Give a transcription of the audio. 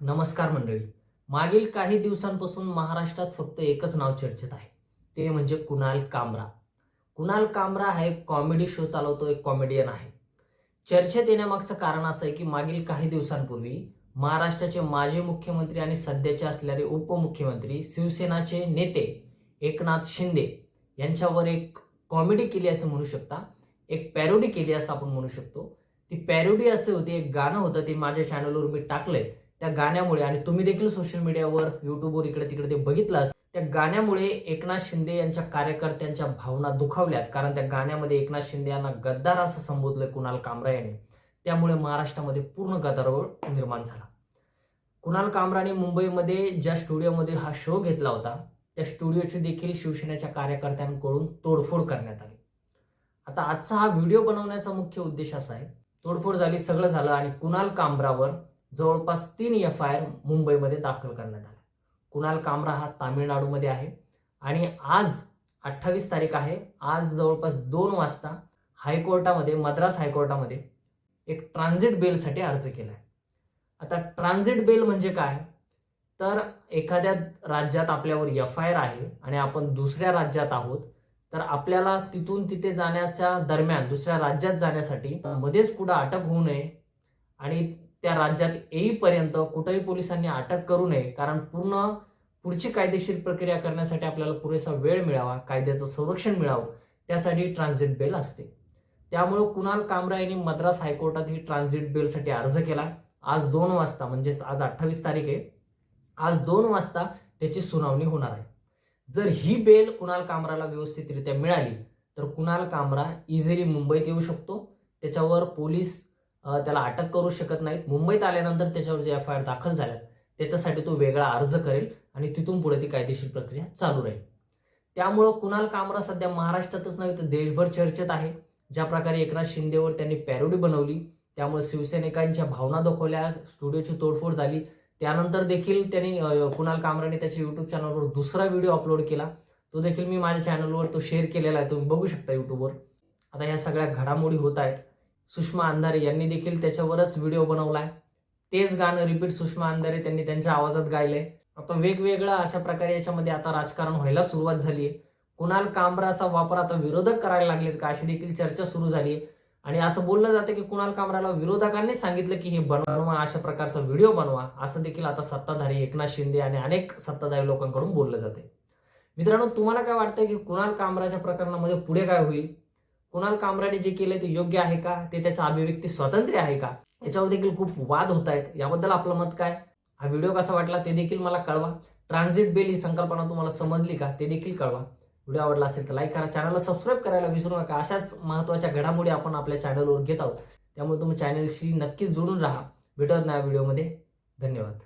नमस्कार मंडळी. मागील काही दिवसांपासून महाराष्ट्रात फक्त एकच नाव चर्चेत आहे. ते म्हणजे कुणाल कामरा. कुणाल कामरा हा एक कॉमेडी शो चालवतो एक कॉमेडियन आहे. चर्चेत येण्यामागचं कारण असं आहे की मागील काही दिवसांपूर्वी महाराष्ट्राचे माजी मुख्यमंत्री आणि सध्याचे असलेले उपमुख्यमंत्री शिवसेनाचे नेते एकनाथ शिंदे यांच्यावर एक कॉमेडी केली असं म्हणू शकता एक पॅरोडी केली असं आपण म्हणू शकतो. ती पॅरोडी असे होती एक गाणं होतं ते माझ्या चॅनलवर मी टाकलंय. त्या गाण्यामुळे आणि तुम्ही देखील सोशल मीडियावर युट्यूबवर इकडे तिकडे ते बघितलं त्या गाण्यामुळे एकनाथ शिंदे यांच्या कार्यकर्त्यांच्या भावना दुखावल्यात. कारण त्या गाण्यामध्ये एकनाथ शिंदे यांना गद्दार असं संबोधलं कुणाल कामरा यांनी. त्यामुळे महाराष्ट्रामध्ये पूर्ण गदारोळ निर्माण झाला. कुणाल कामराने मुंबईमध्ये ज्या स्टुडिओमध्ये हा शो घेतला होता त्या स्टुडिओची देखील शिवसेनेच्या कार्यकर्त्यांकडून तोडफोड करण्यात आली. आता आजचा हा व्हिडिओ बनवण्याचा मुख्य उद्देश असा आहे तोडफोड झाली सगळं झालं आणि कुणाल कामरावर जवळपास तीन एफ आय आर मुंबईमध्ये दाखल करण्यात आला. कुणाल कामरा हा तामिळनाडूमध्ये आहे. आणि आज अठ्ठावीस तारीख आहे. आज जवळपास दोन वाजता हायकोर्टामध्ये मद्रास हायकोर्टामध्ये एक ट्रान्झिट बेलसाठी अर्ज केला आहे आता ट्रान्झिट बेल म्हणजे काय? तर एखाद्या राज्यात आपल्यावर एफ आय आर आहे आणि आपण दुसऱ्या राज्यात आहोत तर आपल्याला तिथून तिथे जाण्याच्या दरम्यान दुसऱ्या राज्यात जाण्यासाठी मध्येच कुठं अटक होऊ नये आणि त्या राज्यात येईपर्यंत कुठेही पोलिसांनी अटक करू नये कारण पूर्ण पुढची कायदेशीर प्रक्रिया करण्यासाठी आपल्याला पुरेसा वेळ मिळावा कायद्याचं संरक्षण मिळावं त्यासाठी ट्रान्झिट बेल असते. त्यामुळं कुणाल कामरा यांनी मद्रास हायकोर्टात ही ट्रान्झिट बेलसाठी अर्ज केला. आज दोन वाजता म्हणजेच आज अठ्ठावीस तारीख आहे. आज दोन वाजता त्याची सुनावणी होणार आहे. जर ही बेल कुणाल कामराला व्यवस्थितरित्या मिळाली तर कुणाल कामरा इझिली मुंबईत येऊ शकतो. त्याच्यावर पोलीस त्याला अटक करू शकत नाहीत. मुंबईत आल्यानंतर त्याच्यावर जे एफ आय आर दाखल झाल्यात त्याच्यासाठी तो वेगळा अर्ज करेल आणि तिथून पुढे ती कायदेशीर प्रक्रिया चालू राहील. त्यामुळं कुणाल कामरा सध्या महाराष्ट्रातच नव्हे तर देशभर चर्चेत आहे. ज्या प्रकारे एकनाथ शिंदेवर त्यांनी पॅरोडी बनवली त्यामुळे शिवसैनिकांच्या भावना दाखवल्या स्टुडिओची तोडफोड झाली. त्यानंतर देखील त्यांनी कुणाल कामराने त्याच्या युट्यूब चॅनलवर दुसरा व्हिडिओ अपलोड केला. तो देखील मी माझ्या चॅनलवर तो शेअर केलेला आहे तुम्ही बघू शकता युट्यूबवर आता ह्या सगळ्या घडामोडी होत आहेत. सुषमा अंधारे यांनी देखील त्याच्यावरच व्हिडिओ बनवलाय. तेच गाणं रिपीट सुषमा अंधारे त्यांनी त्यांच्या आवाजात गायलंय. आता वेगवेगळं अशा प्रकारे याच्यामध्ये आता राजकारण व्हायला सुरुवात झाली आहे कुणाल कामराचा वापर आता विरोधक करायला लागलेत का अशी देखील चर्चा सुरू झाली आहे आणि असं बोललं जातं की कुणाल कामराला विरोधकांनी सांगितलं की हे बनवा अशा प्रकारचा व्हिडिओ बनवा असं देखील आता सत्ताधारी एकनाथ शिंदे आणि अनेक सत्ताधारी लोकांकडून बोललं जाते मित्रांनो तुम्हाला काय वाटतं की कुणाल कामराच्या प्रकरणामध्ये पुढे काय होईल? कुणाल कामराने जे केलंय ते योग्य आहे का? ते त्याचं अभिव्यक्ती स्वातंत्र्य आहे का? याच्यावर देखील खूप वाद होत आहेत. याबद्दल आपलं मत काय? हा व्हिडिओ कसा वाटला ते देखील मला कळवा. ट्रान्झिट बेल ही संकल्पना तुम्हाला समजली का ते देखील कळवा. व्हिडिओ आवडला असेल तर लाईक करा. चॅनलला सबस्क्राईब करायला विसरू नका. अशाच महत्त्वाच्या घडामोडी आपण आपल्या चॅनलवर घेत आहोत. त्यामुळे तुम्ही चॅनलशी नक्कीच जोडून राहा. भेटत नाही व्हिडिओमध्ये. धन्यवाद.